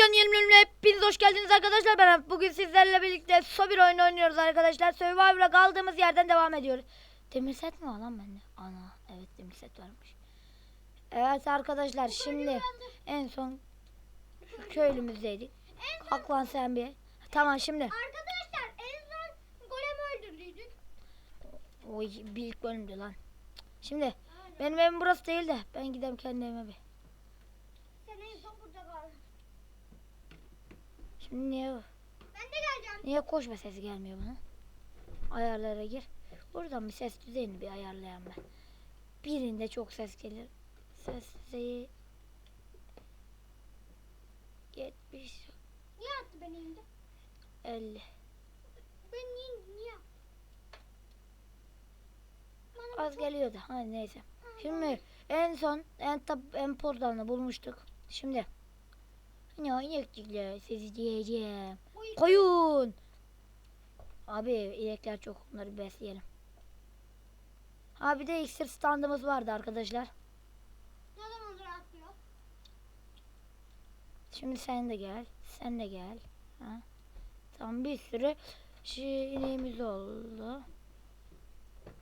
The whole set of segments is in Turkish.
videonun yeni bölümüne hepiniz hoş geldiniz arkadaşlar. Ben bugün sizlerle birlikte Sobir oyunu oynuyoruz arkadaşlar. Survivor'a kaldığımız yerden devam ediyoruz. Demir set mi var lan bende? Ana evet demir set varmış. Evet arkadaşlar şimdi en son şu köylümüzdeydik. Kalk lan sen bir. Tamam şimdi. Arkadaşlar en son golem öldürdüydük. Oy bir ilk bölümdü lan. Şimdi benim evim burası değil de ben gideyim kendi evime bir. Sen en son. Şimdi niye Ben de geleceğim. Niye koşma sesi gelmiyor bana? Ayarlara gir. Buradan bir ses düzeyini bir ayarlayan ben. Birinde çok ses gelir. Ses düzeyi 70 Niye attı beni elimde? 50 Ben niye niye? Bana Az geliyordu. Hadi neyse. Şimdi en son en tap en portalını bulmuştuk. Şimdi ya inekçikler sesi diyeceğim. Koyun. Abi inekler çok onları besleyelim. Ha bir de iksir standımız vardı arkadaşlar. ne zamandır atmıyor? Şimdi sen de gel. Sen de gel. Ha. Tamam bir sürü şey ineğimiz oldu.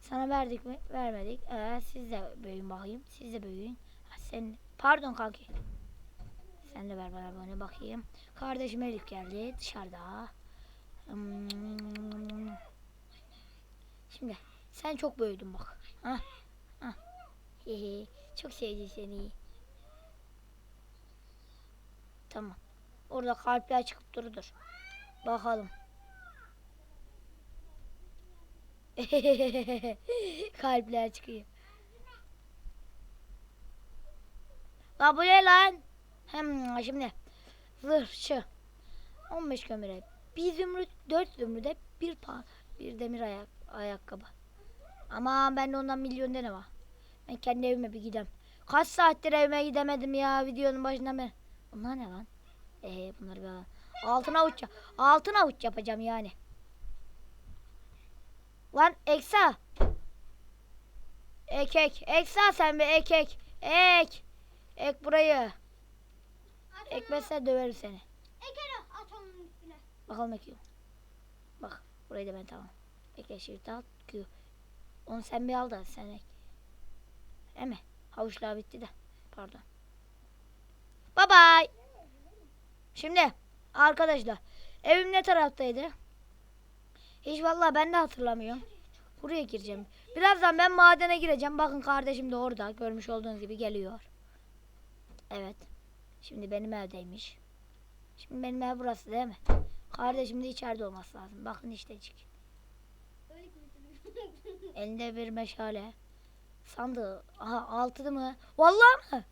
Sana verdik mi? Vermedik. Ee, siz de büyüyün bakayım. Siz de büyüyün. Ha, sen pardon kanki. Sen de ver bana böyle bakayım. Kardeşim Elif geldi dışarıda. Hmm. Şimdi sen çok büyüdün bak. Ha. Ha. Hehe. Çok sevdim seni. Tamam. Orada kalpler çıkıp durudur. Bakalım. kalpler çıkıyor. La bu ne lan? Hem şimdi zırhçı 15 kömüre bir zümrüt 4 zümrüde bir pa bir demir ayak ayakkabı. Ama ben de ondan milyon ne var. Ben kendi evime bir gidem. Kaç saattir evime gidemedim ya videonun başından beri. Bunlar ne lan? Ee bunları bir altın avuç altın avuç yapacağım yani. Lan Eksa. Ek ek. Eksa sen bir ek ek. Ek. Ek burayı. Ekmezse döverim seni. Ekene at onun üstüne. Bakalım ekiyor. Bak burayı da ben tamam. Bekle shift al. Q. Onu sen bir al da sen ek. He mi? Havuçlar bitti de. Pardon. Bye bye. Şimdi arkadaşlar evim ne taraftaydı? Hiç vallahi ben de hatırlamıyorum. Buraya gireceğim. Birazdan ben madene gireceğim. Bakın kardeşim de orada. Görmüş olduğunuz gibi geliyor. Evet. Şimdi benim evdeymiş. Şimdi benim ev burası değil mi? Kardeşim de içeride olması lazım. Bakın iştecik. Elinde bir meşale. Sandığı. Aha altıdı mı? Vallahi mı?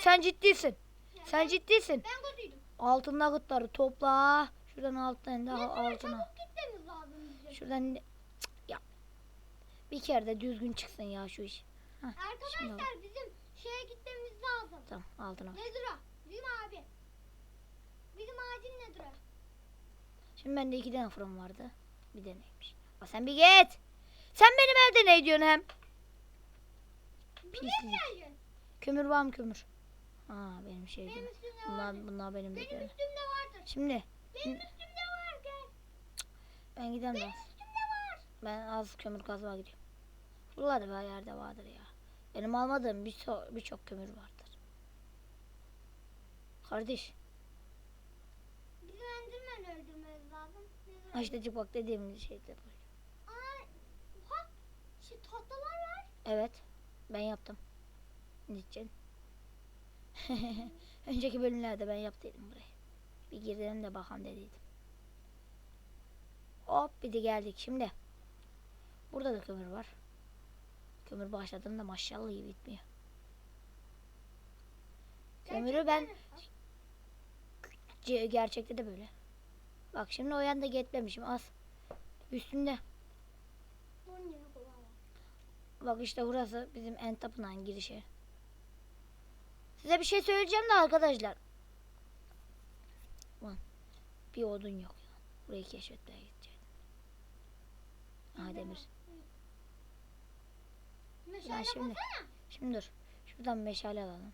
Sen ciddisin. Sen ciddisin. ben kötüydüm. Altın nuggetları topla. Şuradan alttan daha altına. Şuradan Cık, ya. Bir kere de düzgün çıksın ya şu iş. Oldu. Arkadaşlar bizim şeye gitmemiz lazım. Tamam altına. Nedir o? Bizim abi. Bizim ağacın nedir o? Şimdi bende iki tane fırın vardı. Bir deneymiş. Aa, sen bir git. Sen benim evde ne diyorsun hem? Pislik. Kömür var mı kömür? Aa benim şeydim. Benim Bunlar, vardır. bunlar benim Benim de. üstümde vardır. Şimdi Benim üstümde var gel. ben gidemem. Benim üstümde var. Ben az kömür kazmaya gidiyorum. Buralarda bir yerde vardır ya. Benim almadığım birçok birçok kömür vardır. Kardeş, Enderman öldürmemiz lazım. İşte bak dediğim şeyde bu. Aa, oha. Şey tahtalar var. Evet, ben yaptım. Niçin? Önceki bölümlerde ben yaptıydım burayı. Bir girelim de bakalım dediydim. Hop bir de geldik şimdi. Burada da kömür var. Kömür başladığında maşallah iyi bitmiyor. Kömürü ben gerçekte de böyle. Bak şimdi o yanda gitmemişim az. Üstünde. Bak işte burası bizim en tapınağın girişi. Size bir şey söyleyeceğim de arkadaşlar. Ulan bir odun yok ya. Burayı keşfetmeye gideceğim. Aha demir. Meşale şimdi- bulsana. Şimdi dur. Şuradan meşale alalım.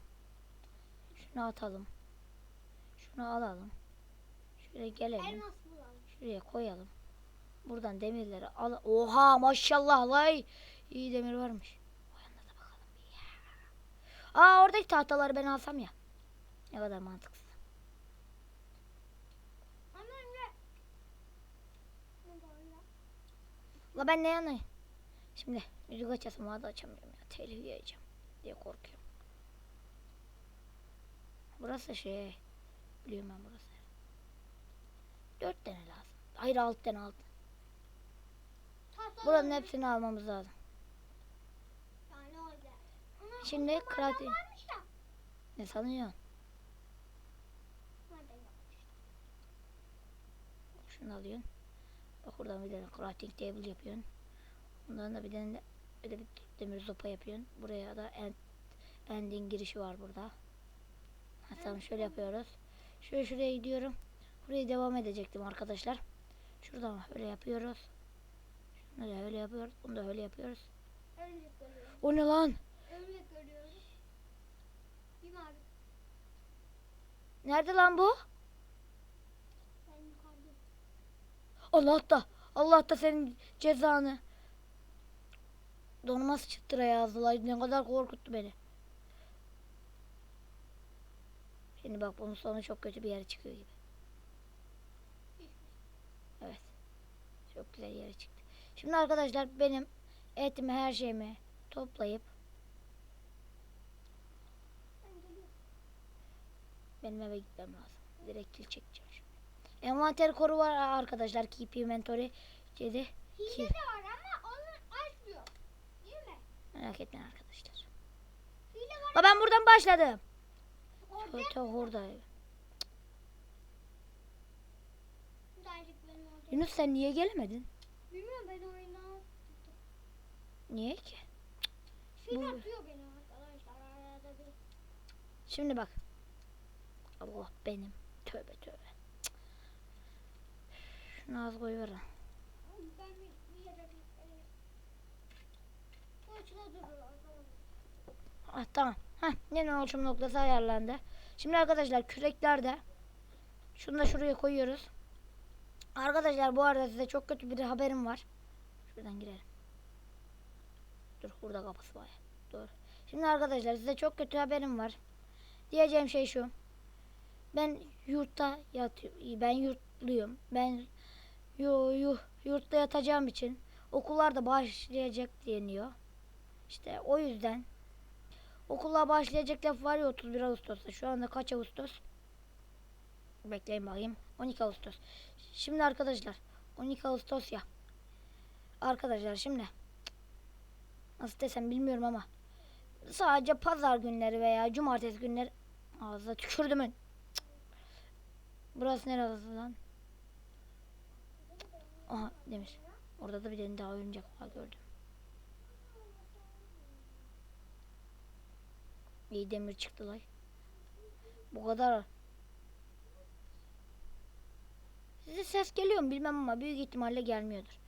Şunu atalım. Şunu alalım. Şuraya gelelim. Şuraya koyalım. Buradan demirleri al. Oha maşallah lay. İyi demir varmış. O yanına da bakalım. ya. Aa oradaki tahtaları ben alsam ya. Ne kadar mantıksız. La ben ne yanayım? Şimdi müzik açasım vardı açamıyorum ya. Telif yiyeceğim diye korkuyorum. Burası şey. Biliyorum ben burası. Dört tane lazım. Hayır altı tane altı. Buranın hepsini almamız lazım. Öyle. Şimdi crafting. Ne sanıyorsun? Şunu alıyorsun. Bak buradan bir tane crafting table yapıyorsun. Bundan da bir tane de, de bir demir sopa yapıyorsun. Buraya da end, ending girişi var burada. Ha, tamam şöyle yapıyoruz. Şöyle şuraya gidiyorum. Buraya devam edecektim arkadaşlar. Şuradan öyle yapıyoruz. Şunu da öyle yapıyoruz. Bunu da öyle yapıyoruz. O ne lan? Nerede lan bu? Allah da. Allah da senin cezanı. Donuma sıçıttıra yazdılar. Ne kadar korkuttu beni. Şimdi bak bunun sonu çok kötü bir yere çıkıyor gibi. Evet. Çok güzel yere çıktı. Şimdi arkadaşlar benim etimi her şeyimi toplayıp benim eve gitmem lazım. Direkt kil çekeceğim şimdi. Envanter koru var arkadaşlar. Keep inventory dedi. Hile de var ama onu açmıyor. Değil mi? Merak etmeyin arkadaşlar. Hile var. La ben buradan başladım. Orada. Kötü hurda. Birazcık benim oldu. Yunus sen niye gelemedin? Bilmiyorum ben oyundan. Niye ki? Bu- atıyor beni arkadaşlar arada bir. Şimdi bak. Allah benim. Tövbe tövbe. Cık. Şunu az koyuver. Ben bir, yere bir... E, açıda durur. Ah, tamam. Heh, yeni ölçüm noktası ayarlandı. Şimdi arkadaşlar küreklerde şunu da şuraya koyuyoruz. Arkadaşlar bu arada size çok kötü bir haberim var. Şuradan girelim. Dur burada kapısı var. Dur. Şimdi arkadaşlar size çok kötü haberim var. Diyeceğim şey şu. Ben yurtta yatıyorum. Ben yurtluyum. Ben yu, yu, yurtta yatacağım için okullar da başlayacak deniyor. İşte o yüzden Okula başlayacak laf var ya 31 Ağustos'ta. Şu anda kaç Ağustos? Bekleyin bakayım. 12 Ağustos. Şimdi arkadaşlar 12 Ağustos ya. Arkadaşlar şimdi nasıl desem bilmiyorum ama sadece pazar günleri veya cumartesi günleri ağzına tükürdümün. Burası neresi lan? Aha demiş. Orada da bir tane daha oyuncak var gördüm. İyi demir çıktı lan. Bu kadar. Size ses geliyor mu bilmem ama büyük ihtimalle gelmiyordur.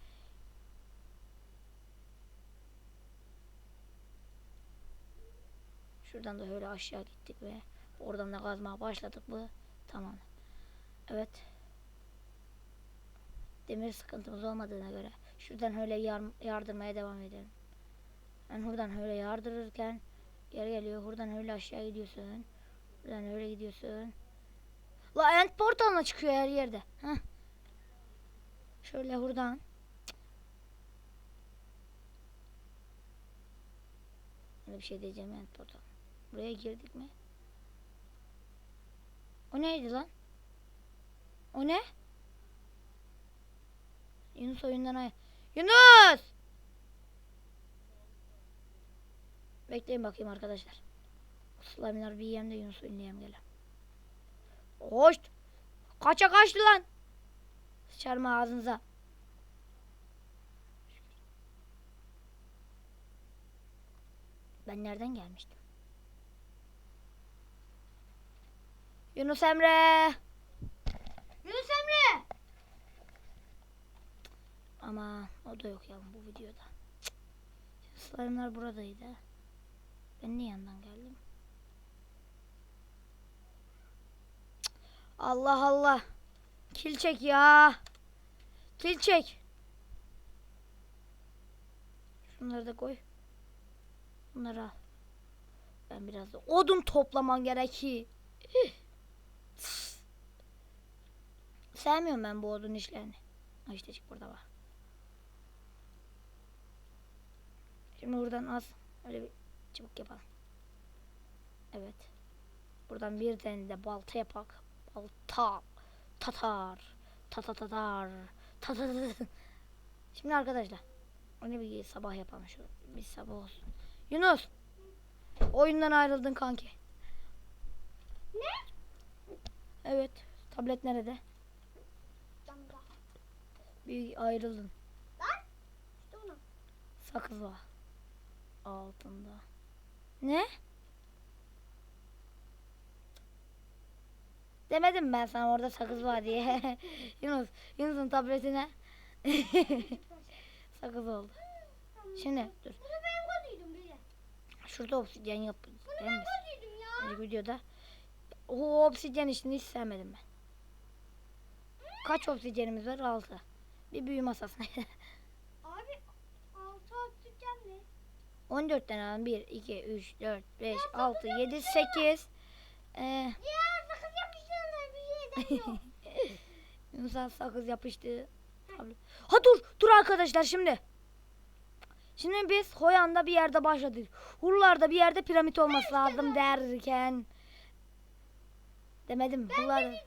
Şuradan da öyle aşağı gittik ve oradan da kazmaya başladık bu. Tamam. Evet. Demir sıkıntımız olmadığına göre şuradan öyle yar- yardırmaya devam edelim. Ben buradan öyle yardırırken Geri geliyor. Buradan öyle aşağı gidiyorsun. Buradan öyle gidiyorsun. La end portalına çıkıyor her yerde. Heh. Şöyle buradan. Öyle bir şey diyeceğim end portal. Buraya girdik mi? O neydi lan? O ne? Yunus oyundan ay. Yunus! Bekleyin bakayım arkadaşlar. Slime'lar bir yiyem de Yunus'u ünleyem. Hoş. Kaça kaçtı lan? Sıçarım ağzınıza. Ben nereden gelmiştim? Yunus Emre. Yunus Emre! Ama o da yok ya bu videoda. Slime'lar buradaydı. Ben niye yandan geldim? Allah Allah. Kil çek ya. Kil çek. Şunları da koy. Bunları al. Ben biraz da odun toplaman gerekir. Sevmiyorum ben bu odun işlerini. Ha işte çık burada var. Şimdi buradan az öyle bir çubuk yapalım. Evet. Buradan bir tane de balta yapak. Balta. Tatar. Tata tatar. Tata tatar. Şimdi arkadaşlar. Onu bir sabah yapalım şu. Bir sabah olsun. Yunus. Oyundan ayrıldın kanki. Ne? Evet. Tablet nerede? Damda. Bir ayrıldın. Lan. İşte onu. Sakız var. Altında. Ne? Demedim ben sana orada sakız var diye. Yunus, Yunus'un tabletine sakız oldu. Şimdi dur. Bunu ben koduydum bile. Şurada obsidyen yap. Bunu ben mi? koduydum ya. Videoda. O obsidyen işini hiç sevmedim ben. Kaç obsidyenimiz var? 6. Bir büyü masasına. Abi altı atacağım ne? 14 tane alalım. 1, 2, 3, 4, 5, 6, 7, 8. Ee, Ya sakız yapıştı. Ha dur, dur arkadaşlar şimdi. Şimdi biz Hoyan'da bir yerde başladık. Hurlarda bir yerde piramit olması lazım derken. Demedim. Değil mi?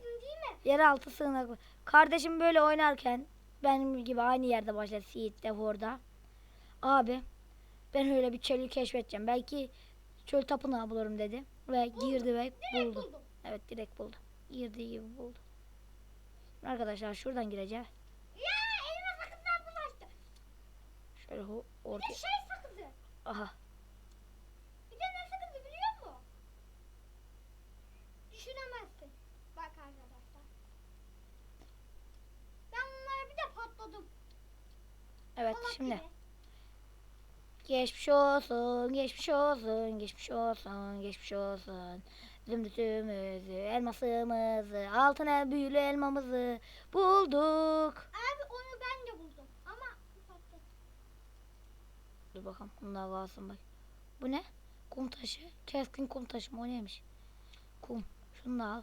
yeraltı sığınak. Kardeşim böyle oynarken benim gibi aynı yerde başladı Siirt'te Horda. Abi ben öyle bir çölü keşfedeceğim. Belki çöl tapınağı bulurum dedi. Ve girdi ve Direkt buldu. buldum. Evet direkt buldu. Girdiği gibi buldu. Arkadaşlar şuradan gireceğim. Ya elime sakızlar bulaştı. Şöyle Bir ortaya. de şey sakızı. Aha. Bir de ne sakızı biliyor musun? Düşünemezsin. Bak arkadaşlar. Ben bunlara bir de patladım. Evet Salak şimdi. gibi. Geçmiş olsun, geçmiş olsun, geçmiş olsun, geçmiş olsun. Zümrütümüzü, elmasımızı, altına büyülü elmamızı bulduk. Abi onu ben de buldum. Ama. Dur bakalım bunlar kalsın bak. Bu ne? Kum taşı. Keskin kum taşı mı? O neymiş? Kum. Şunu da al.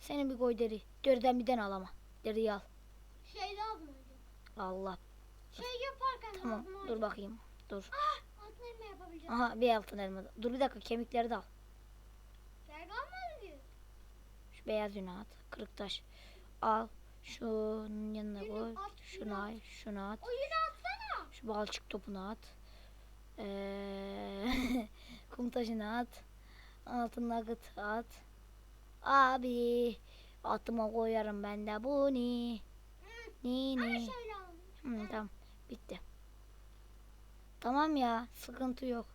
Senin bir koy deri. Deriden birden al ama. Deriyi al. Şey lazım önce. Allah. Şey yaparken Tamam. lazım Dur bakayım. Dur. Ah altın elma yapabileceğim. Aha bir altın elma. Dur bir dakika kemikleri de al. Diyor. Şu beyaz yünü at. Kırık taş. Al. Şunun yanına Yünü koy. at, Şunu yünü al. Şunu at. O yine atsana. Şu balçık topunu at. Ee, kum taşını at. Altın nugget at. Abi. Atıma koyarım ben de bunu. Ni Ama ni. şöyle. Hı, tamam. Bitti. Tamam ya. Sıkıntı yok.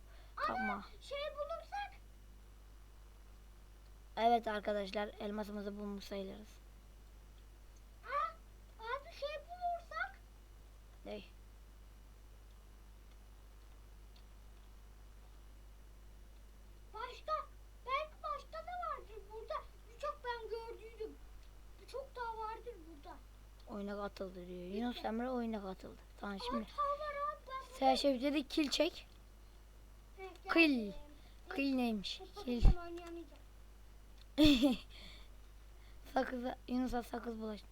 Tamam. Şey bulursak Evet arkadaşlar elmasımızı bulmuş sayılırız. ah, abi şey bulursak Ne? başka belki başka da vardır burada. Birçok ben gördüydüm. Birçok daha vardır burada. Oyuna katıldı diyor. Yunus Emre oyuna katıldı. Tamam şimdi. Hata şey dedi kil çek. Geldim. Kil neymiş? Kil. Sakızı, Yunus'a sakız bulaştı.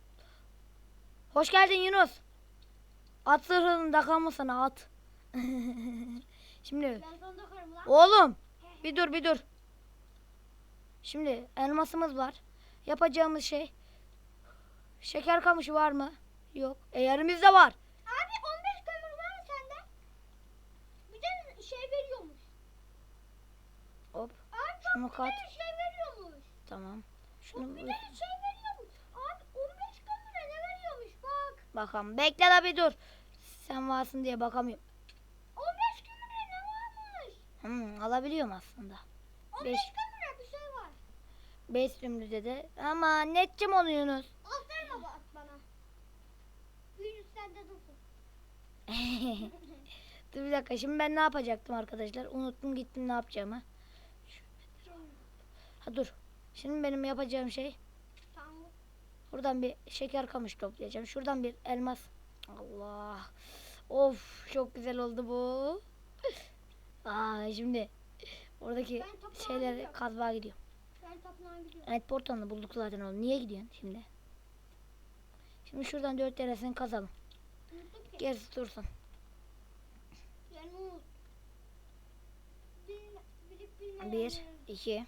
Hoş geldin Yunus. At zırhını takalım sana at. Şimdi oğlum bir dur bir dur. Şimdi elmasımız var. Yapacağımız şey şeker kamışı var mı? Yok. E yarımız da var. Abi 15 kömür var mı sende? Bir de şey veriyormuş. Hop Abi Şunu çok kat. güzel şey veriyormuş. tamam. Çok Şunu bir de şey veriyormuş. Abi 15 kömüre ne veriyormuş bak. bakalım. Bekle la bir dur. Sen varsın diye bakamıyorum. 15 kömüre ne varmış? Hmm, alabiliyorum aslında. 15 Beş. bir şey var. Beş zümrüde de. Ama netçim onu Yunus. Aferin bak bana. Virüs sende dursun. Dur bir dakika şimdi ben ne yapacaktım arkadaşlar? Unuttum gittim ne yapacağımı. Ha dur. Şimdi benim yapacağım şey Tamam Buradan bir şeker kamış toplayacağım. Şuradan bir elmas. Allah. Of çok güzel oldu bu. Aa şimdi oradaki şeyler kazmaya gidiyor. Ben tapınağa gidiyorum. Evet portalını bulduk zaten oğlum. Niye gidiyorsun şimdi? Şimdi şuradan dört tanesini kazalım. Gerisi dursun. Bir, iki.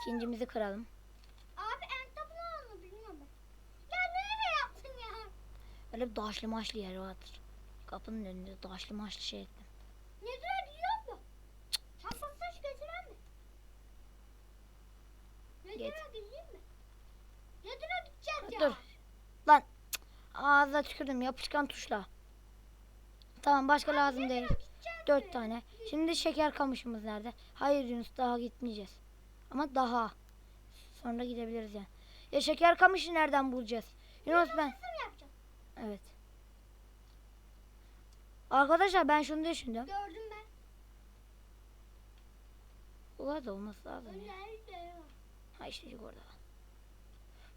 İkincimizi kıralım. Abi en tapınağını bilmiyorum. Ya nereye yaptın ya? Öyle bir daşlı maşlı yer vardır. Kapının önünde daşlı maşlı şey ettim. Nedir'e gidiyor mu? Hassas taş getiren mi? Nedir'e Get. gideyim mi? Nedir'e gideceğiz ya. Dur. Lan cık, ağzına tükürdüm yapışkan tuşla. Tamam başka lazım Nedir'e değil. Dört tane. Şimdi şeker kamışımız nerede? Hayır Yunus daha gitmeyeceğiz. Ama daha. Sonra gidebiliriz yani. Ya şeker kamışı nereden bulacağız? Yunus ben. Evet. Arkadaşlar ben şunu düşündüm. Gördüm ben. Kadar da olması lazım ya. Nerede? Ha işte orada.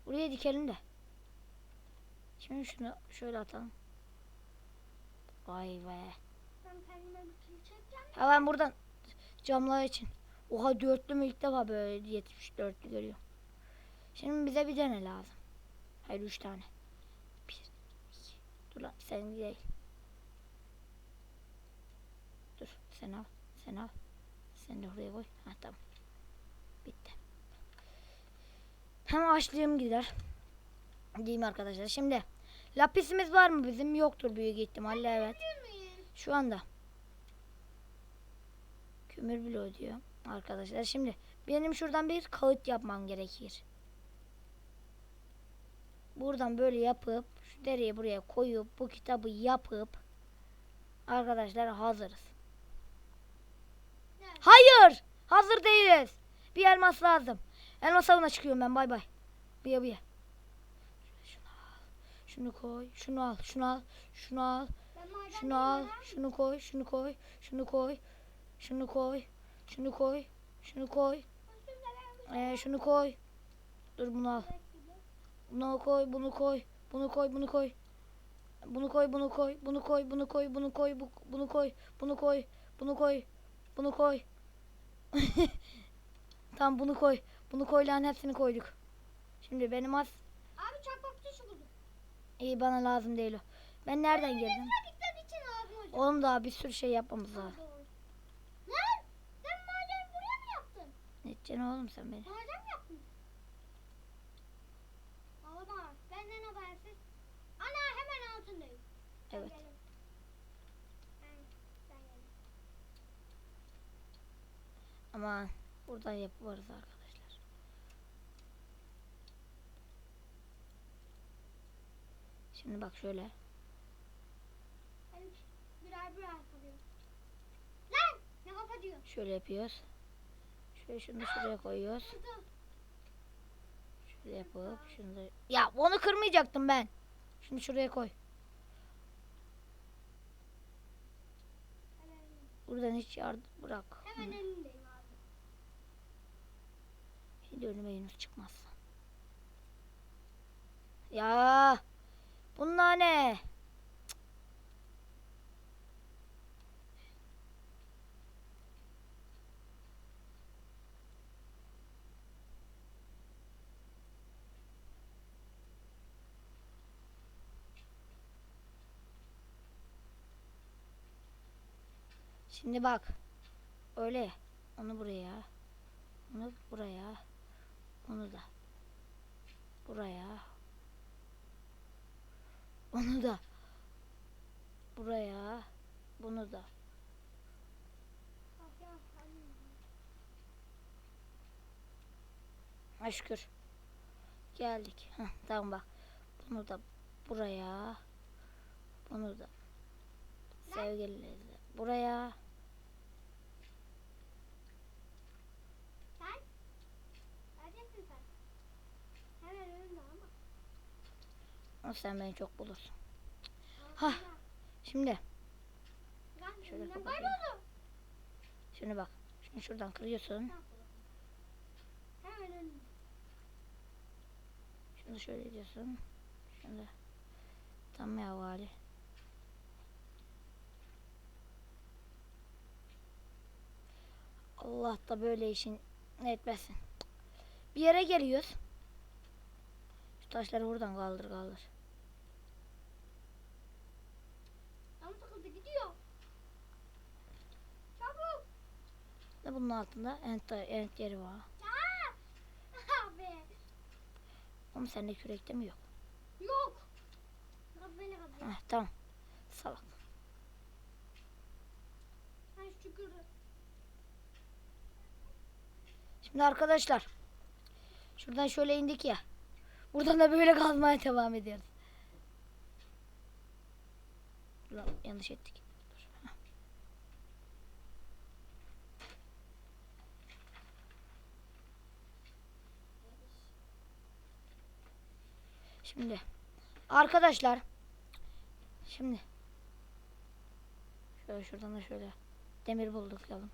Buraya dikelim de. Şimdi şunu şöyle atalım. Vay be. Ben kendime bir çekeceğim. Ha ben buradan camlar için. Oha dörtlü mü ilk defa böyle 74'lü görüyorum. Şimdi bize bir tane lazım. Hayır üç tane. Bir, iki. Dur lan sen değil. Dur sen al. Sen al. Sen de oraya koy. Ha tamam. Bitti. Hem açlığım gider. Mi arkadaşlar? Şimdi lapisimiz var mı bizim? Yoktur büyük ihtimalle evet. Şu anda. Kömür bloğu diyor arkadaşlar. Şimdi benim şuradan bir kağıt yapmam gerekir. Buradan böyle yapıp şu dereyi buraya koyup bu kitabı yapıp arkadaşlar hazırız. Hayır! Hazır değiliz. Bir elmas lazım. Elmas avına çıkıyorum ben. Bay bay. Buya buya. Şunu al. Şunu koy. Şunu al. Şunu al. Şunu al. Şunu al, şunu koy, şunu koy, şunu koy, şunu koy, şunu koy, şunu koy, Şunu ben ee, şunu koy. Dur bunu al. Bunu koy, bunu koy, bunu koy, bunu koy. Bunu koy, bunu koy, bunu koy, bunu koy, bunu koy, bu- bunu koy, bunu koy, bunu koy, bunu koy. tamam bunu koy. Bunu koy lan hepsini koyduk. Şimdi benim az Abi çakmak taşı buldum. iyi bana lazım değil o. Ben nereden girdim? Oğlum daha bir sürü şey yapmamız lazım. Doğru. Lan sen maden buraya mı yaptın? Ne edeceksin oğlum sen beni? Mi yaptın? Ağlama benden habersiz. Ana hemen altındayım. Ben Evet. gelirim. Ama buradan yaparız arkadaşlar. Şimdi bak şöyle. Birer birer kalıyorum. Lan ne kapatıyor? Şöyle yapıyoruz. Şöyle şunu şuraya koyuyoruz. Şöyle yapıp şunu da... Ya onu kırmayacaktım ben. Şunu şuraya koy. Buradan hiç yardım bırak. hemen önündeyim abi. Şimdi önüme Yunus çıkmaz. Ya bunlar ne? Şimdi bak. Öyle. Onu buraya. Onu buraya. Onu da. Buraya. Onu da. Buraya. Bunu da. Şükür. Geldik. Heh, tamam bak. Bunu da buraya. Bunu da. Sevgili buraya. Sen? Neredesin sen? Hemen önünde ama. O sen beni çok bulursun. Hah. Şimdi. Şöyle kapatayım. Şimdi bak. Şunu şuradan kırıyorsun. Şunu şöyle diyorsun. Şunu da. Tam ya vali. Allah da böyle işin etmesin. Bir yere geliyoruz. Şu taşları buradan kaldır kaldır. Ama sıkıldı gidiyor. Çabuk. Ne bunun altında? Ent, ent yeri var. Ya. Abi. Oğlum sende kürekte mi yok? Yok. Beni abi. Heh, tamam. Salak. Şükür. Şimdi arkadaşlar. Şuradan şöyle indik ya. Buradan da böyle kazmaya devam ediyoruz. Yanlış ettik. Şimdi arkadaşlar şimdi şöyle şuradan da şöyle demir bulduk yalım.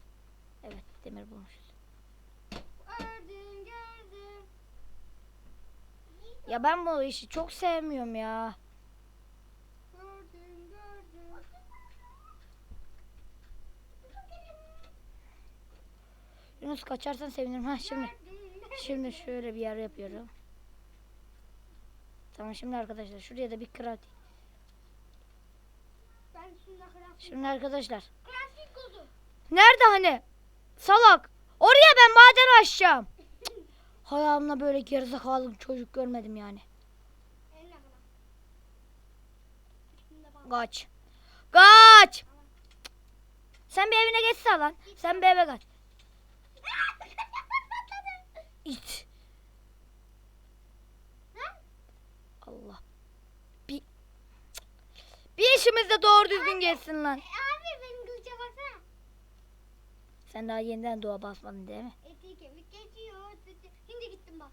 Evet demir bulmuşuz. Gördüm gördüm. Ya ben bu işi çok sevmiyorum ya. Gördüm gördüm. Yunus kaçarsan sevinirim. Ha şimdi şimdi şöyle bir yer yapıyorum. Tamam şimdi arkadaşlar şuraya da bir kıraat. Ben. Şimdi arkadaşlar. Kuzu. Nerede hani? Salak. Oraya ben maden açacağım. Hayatımda böyle gerizekalı çocuk görmedim yani. Kaç. Kaç. Sen bir evine geçsene lan. Sen bir eve kaç. İt. Allah. Bir bir işimiz de doğru düzgün geçsin lan. E, abi benim Gülce baksana. Sen daha yeniden doğa basmadın değil mi? Eti kemik geçiyor. Şimdi gittim bak.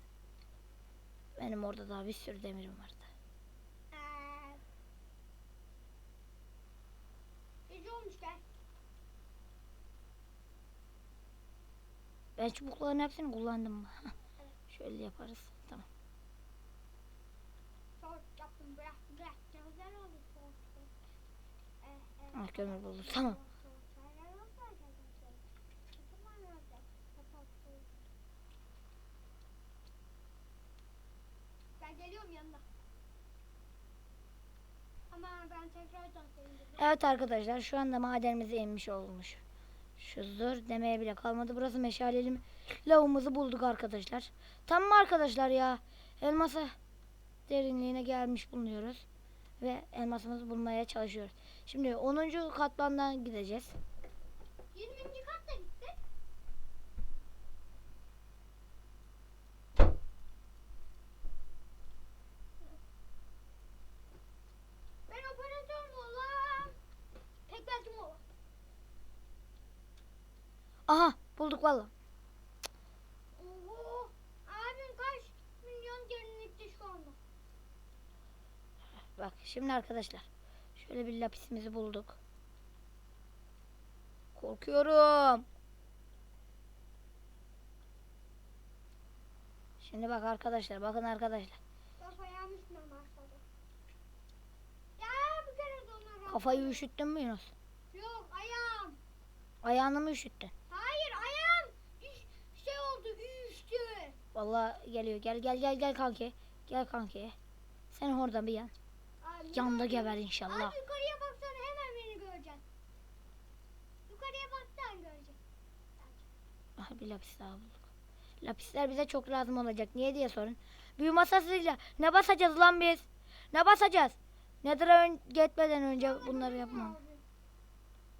Benim orada daha bir sürü demirim vardı. Gece olmuş gel. Ben çubukların hepsini kullandım. Şöyle yaparız. Tamam. Çok yaptım bırak bırak. Ne güzel oldu. Çok, çok. Eh, eh. Ah, kömür. Tamam. Evet arkadaşlar şu anda madenimizi inmiş olmuş. Şuzdur demeye bile kalmadı. Burası meşaleli mi? Lavımızı bulduk arkadaşlar. Tamam arkadaşlar ya. Elmasa derinliğine gelmiş bulunuyoruz. Ve elmasımızı bulmaya çalışıyoruz. Şimdi 10. katmandan gideceğiz. 20. katta gitti. Ben operatör mü olam? Pekmezci mi olam? Aha bulduk valla. Oho. Abim kaç milyon derinlikte şu anda? Bak şimdi arkadaşlar. Şöyle bir lapisimizi bulduk. Korkuyorum. Şimdi bak arkadaşlar bakın arkadaşlar. Kafayı üşüttün mü Yunus? Yok ayağım. Ayağını mı üşüttün? Hayır ayağım. Şey oldu üştü. Vallahi geliyor. Gel gel gel gel kanki. Gel kanki. Sen oradan bir yan. Yanda geber inşallah. Abi yukarıya baksana hemen beni göreceksin. Yukarıya baksan göreceksin. Aha bir lapis daha bulduk. Lapisler bize çok lazım olacak. Niye diye sorun. Büyü masasıyla ne basacağız lan biz? Ne basacağız? Nedir ön gitmeden önce bunları yapmam.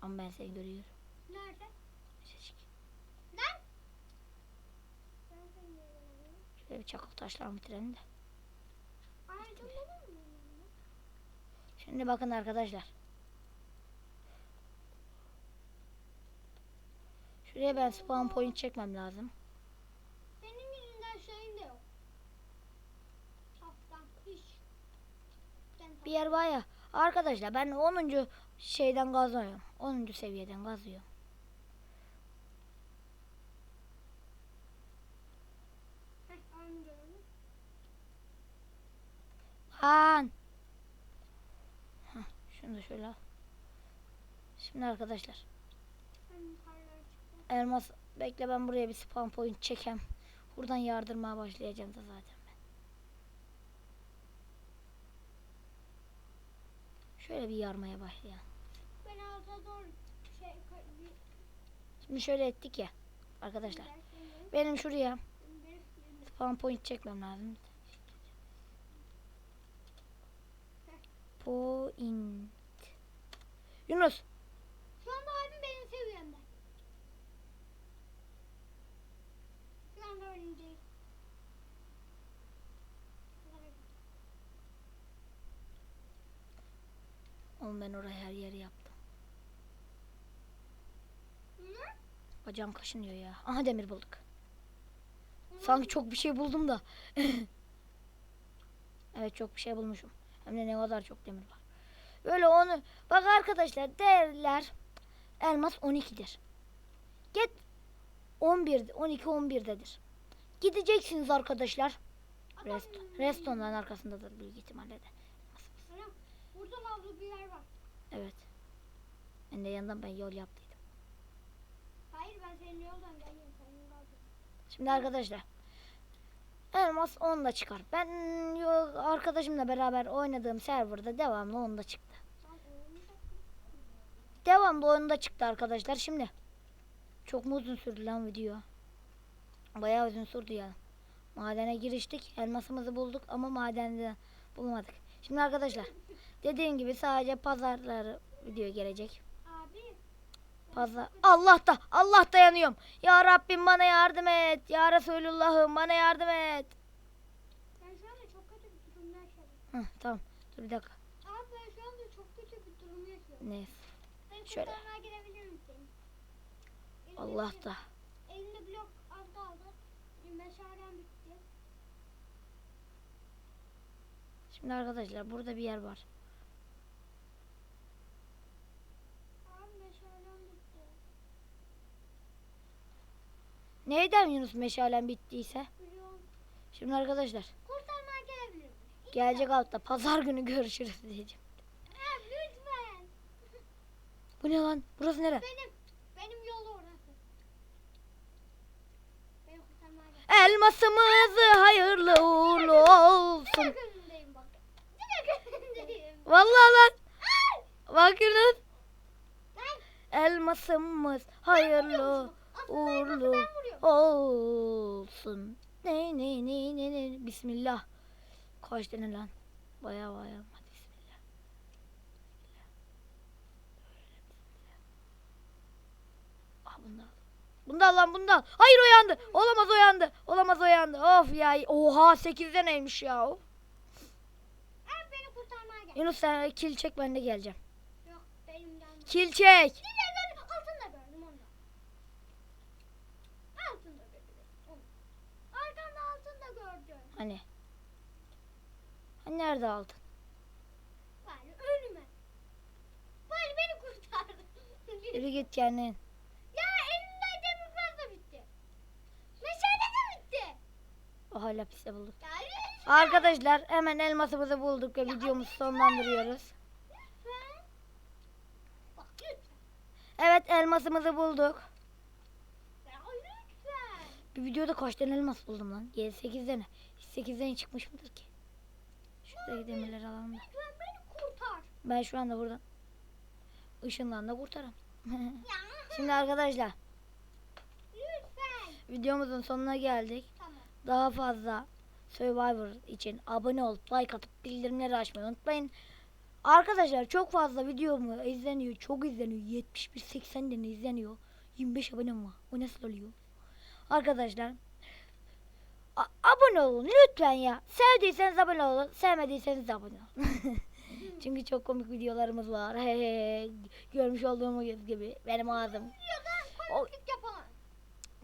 Ama ben seni görüyorum. Nerede? Şişik. Lan. Şöyle bir çakıl taşlar bitirelim de. Ay çok olur mu? Şimdi bakın arkadaşlar. Şuraya ben spawn point çekmem lazım. Senin yüzünden şeyin de yok. Hiç. Bir yer var ya. Arkadaşlar ben 10. şeyden kazıyorum. 10. seviyeden anlıyorum. Lan. Şunu da şöyle al. Şimdi arkadaşlar. Elmas bekle ben buraya bir spawn point çekem. Buradan yardırmaya başlayacağım da zaten ben. Şöyle bir yarmaya başlayalım. Ben alta doğru şey Şimdi şöyle ettik ya arkadaşlar. Benim şuraya spawn point çekmem lazım. Point. Yunus Şu anda abim benim seviyemde. Şu anda. Oğlum ben oraya her yeri yaptım. Ne? Bacağım kaşınıyor ya. Aha demir bulduk. Sanki çok bir şey buldum da. evet çok bir şey bulmuşum. Hem de ne kadar çok demir var. Böyle onu bak arkadaşlar değerler elmas 12'dir. Git 11 12 11'dedir. Gideceksiniz arkadaşlar. Rest, restonların arkasındadır büyük ihtimalle de. Anam, burada lavlı bir yer var. Evet. Ben de yandan ben yol yaptıydım. Hayır ben senin yoldan kaldın. Şimdi arkadaşlar elmas 10'da çıkar. Ben arkadaşımla beraber oynadığım serverda devamlı 10'da çıktı. Devamlı 10'da çıktı arkadaşlar. Şimdi çok mu uzun sürdü lan video? Bayağı uzun sürdü ya. Madene giriştik. Elmasımızı bulduk ama madende bulmadık. Şimdi arkadaşlar dediğim gibi sadece pazarları video gelecek. Pazar. Allah da Allah dayanıyorum. Ya Rabbim bana yardım et. Ya Resulullah'ım bana yardım et. Ben şu anda çok kötü bir durum yaşıyorum. Heh, tamam. Dur bir dakika. Abi ben şu anda çok kötü bir durum yaşıyorum. Neyse. Ben Şöyle. kurtarmaya gidebilir misin? Elimde Allah bir- da. Elimde blok az kaldı. Meşalem bitti. Şimdi arkadaşlar burada bir yer var. Abi meşalem bitti. Neyden Yunus meşalen bittiyse? Biliyorum. Şimdi arkadaşlar Kurtarmaya gelebilir gelecek hafta pazar günü görüşürüz diyeceğim. Lütfen. Bu ne lan? Burası nere? Benim, benim yol orası. Beni kurtarmaya gel. Elmasımız hayırlı uğurlu olsun. Bak. Önündeyim. Vallahi lan. Bak Yunus. Elmasımız hayırlı uğurlu olsun. Ne ne ne ne ne. Bismillah. Kaç tane lan? Bayağı bayağı. Hadi bismillah. Ah bunda. Bunda lan bunda. Hayır uyandı. Olamaz uyandı. Olamaz uyandı. Of ya. Oha 8'de neymiş ya. Gel. Yunus sen kil çek ben de geleceğim. Yok benim gelmem. Kil çek. Direkt önüm altında gördüm onu. Altında gördüm. onu. Arkanda altında gördüm. Hani? Hani nerede aldın? Bari önüme. Bari beni kurtar. Yürü git kendin. ya elimde demir fazla bitti. Meşale de bitti. O hala piste bulduk. Ya. Arkadaşlar hemen elmasımızı bulduk ve videomuzu sonlandırıyoruz. Lütfen. Bak lütfen. Evet elmasımızı bulduk. Bir videoda kaç tane elmas buldum lan? 7-8 tane. 8 tane çıkmış mıdır ki? Şuradaki demirleri alalım da. Lütfen beni kurtar. Ben şu anda buradan ışınlan da kurtarım. Şimdi arkadaşlar Lütfen. videomuzun sonuna geldik. Tamam. Daha fazla Survivor için abone olup like atıp bildirimleri açmayı unutmayın. Arkadaşlar çok fazla videomu izleniyor. Çok izleniyor. 71-80 tane izleniyor. 25 abonem var. O nasıl oluyor? Arkadaşlar a- abone olun lütfen ya. Sevdiyseniz abone olun. Sevmediyseniz abone olun. Çünkü çok komik videolarımız var. He he. Görmüş olduğumuz gibi benim ağzım O-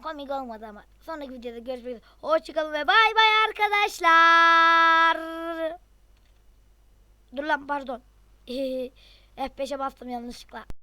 komik olmadı ama. Sonraki videoda görüşmek üzere. Hoşçakalın ve bay bay arkadaşlar. Dur lan pardon. F5'e bastım yanlışlıkla.